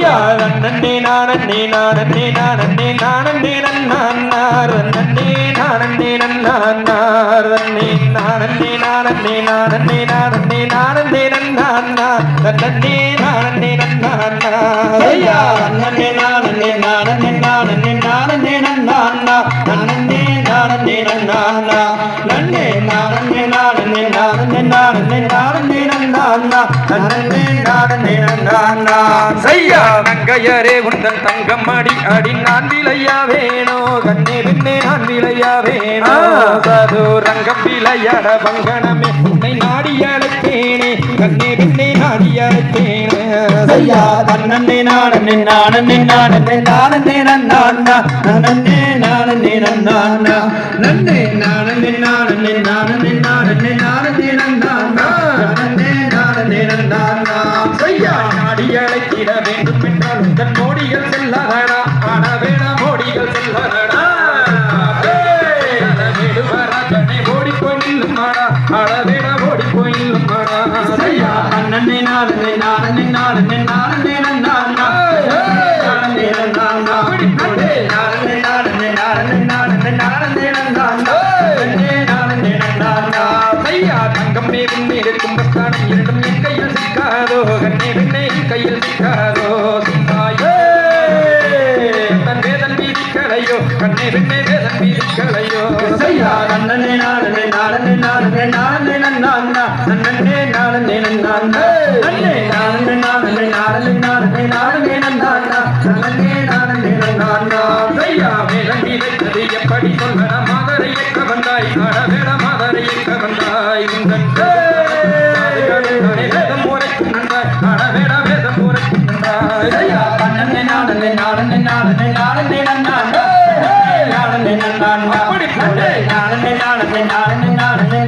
ஐயா நன்னே நானே நானே நானே நானே நன்னார் நன்னே நானே நன்னார் நன்னே நானே நானே நானே நானே நானே நன்னார் நன்னே நானே நன்னார் ஐயா நன்னே நானே நானே நானே நானே நன்னார் நன்னே நானே நன்னார் நன்னே நானே நானே நானே நானே நானே ஐயா நங்கையரே உந்தன் தங்கம் அடி அடி நான் விளையா வேணோ கண்ணே பின்னே நான் விளையா வேணோ சது ரங்கம் விளையாட வங்கனமே உன்னை நாடி அழைத்தேனே கண்ணே பின்னே நாடி அழைத்தேனே. ஐயா நன்னே நானே நானே நானே நானே நன்னார் நன்னே நானே நன்னார் நன்னே நானே நானே நானே நானே நன்னார் ஐயா நாடி அழைத்திட வேண்டும் என்றால் உந்தன் மோடிகள் செல்லாதடா ஆன வேண மோடிகள் செல்லாதடா ஓடி போயில்லும் மாடா அழவேட ஓடி போயில்லும் மாடா ஐயா நன்னே நானே நானே நானே நானே நன்னார் வீதிக்களையோ கண்ணே பின்னே வேதன் வீதிக்களையோ ஐயா நன்னே நானே நானே நானே நானே நன்னார் நன்னே நானே நன்னார் நன்னே நானே நானே நானே நானே நானே நன்னார் நன்னே நானே நன்னார் ஐயா வேதன் வீதைத்தது எப்படி சொல்வன மாதரை எக்க வந்தாய் அடவேட மாதரை எக்க வந்தாய் உந்தன் வேதம் நன்றாய் அடவேட வேதம் நன்றாய் ஐயா நன்னே நானே நானே நானே நானே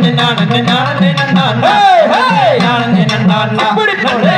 நன்னார் நானே நன்னார் அப்படி நன்னே நானே நானே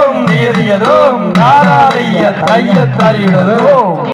வீதியதும் நாராதைய தைய தறியுடதும்